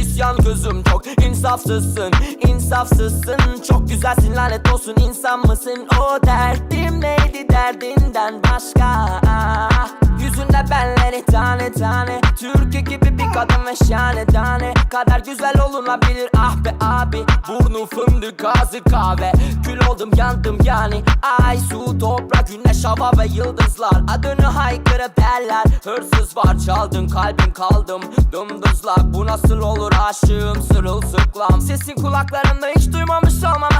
isyan gözüm çok insafsızsın insafsızsın. Çok güzelsin lanet olsun insan mısın? O derdim neydi derdinden başka Yüzünde benleri tane tane. Türkü gibi bir kadın ve şahane tane. Kadar güzel olunabilir ah be abi. Burnu fındık ağzı kahve. Kül oldum yandım yani. Ay su toprak güneş hava ve yıldızlar. Adını haykırıp derler Hırsız var çaldın kalbim kaldım. Dımdızlak bu nasıl olur aşığım sırılsıklam. Sesin kulaklarımda hiç duymamış olmama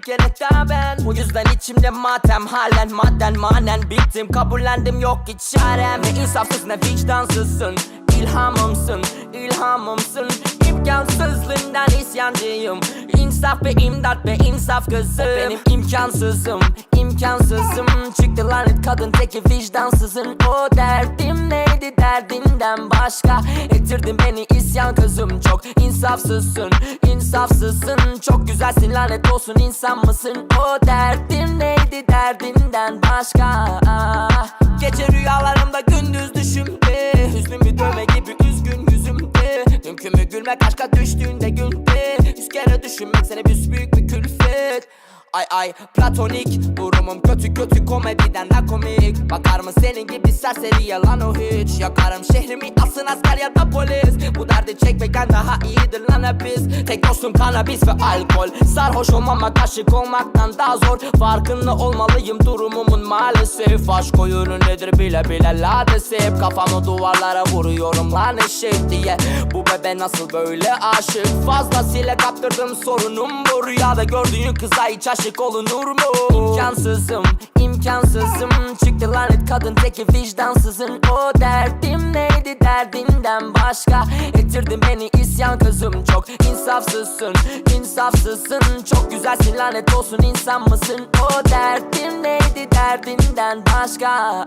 bir kere ben Bu yüzden içimde matem halen madden manen Bittim. Kabullendim yok ki çarem. Ve insafsız ne vicdansızsın İlhamımsın, ilhamımsın. İmkansızlığından isyancıyım. İnsaf ve imdat ve insaf kızım benim imkansızım, imkansızım. Çıktı lanet kadın teki vicdansızın. O derdim neydi derdinden başka. Ettirdin beni isyan kızım Çok. İnsafsızsın, insafsızsın. Çok güzelsin lanet olsun. İnsan mısın? O derdim neydi? Derdinden başka. Gece rüyalarımda gündüz düşümde Hüznümü dövme gibi üzgün yüzümde Mümkün mü gülmek aşka düştüğünde günde Yüz kere düşünmek seni bir Ay ay platonik. Durumum kötü kötü komediden de komik. Bakar mı senin gibi serseri? Yalan o hiç. Yakarım şehrimi asın asker ya da polis. Bu derdi çekmekten daha iyidir lan hep biz Tek dostum kanabis ve alkol. Sarhoş olmamak aşık olmaktan daha zor. Farkında olmalıyım durumumun maalesef. Aşk oyunu nedir bile bile ladesip Kafamı duvarlara vuruyorum lan eşek diye. Bu bebe nasıl böyle aşık? Fazlasıyla kaptırdım sorunum bu. Rüyada gördüğün kıza hiç aşık olunur mu? İmkansızım, imkansızım. Çıktı lanet kadın teki vicdansızın. O derdim neydi derdinden başka? Ettirdin beni isyan kızım Çok insafsızsın, insafsızsın Çok güzelsin. Lanet olsun insan mısın? O derdim neydi derdinden başka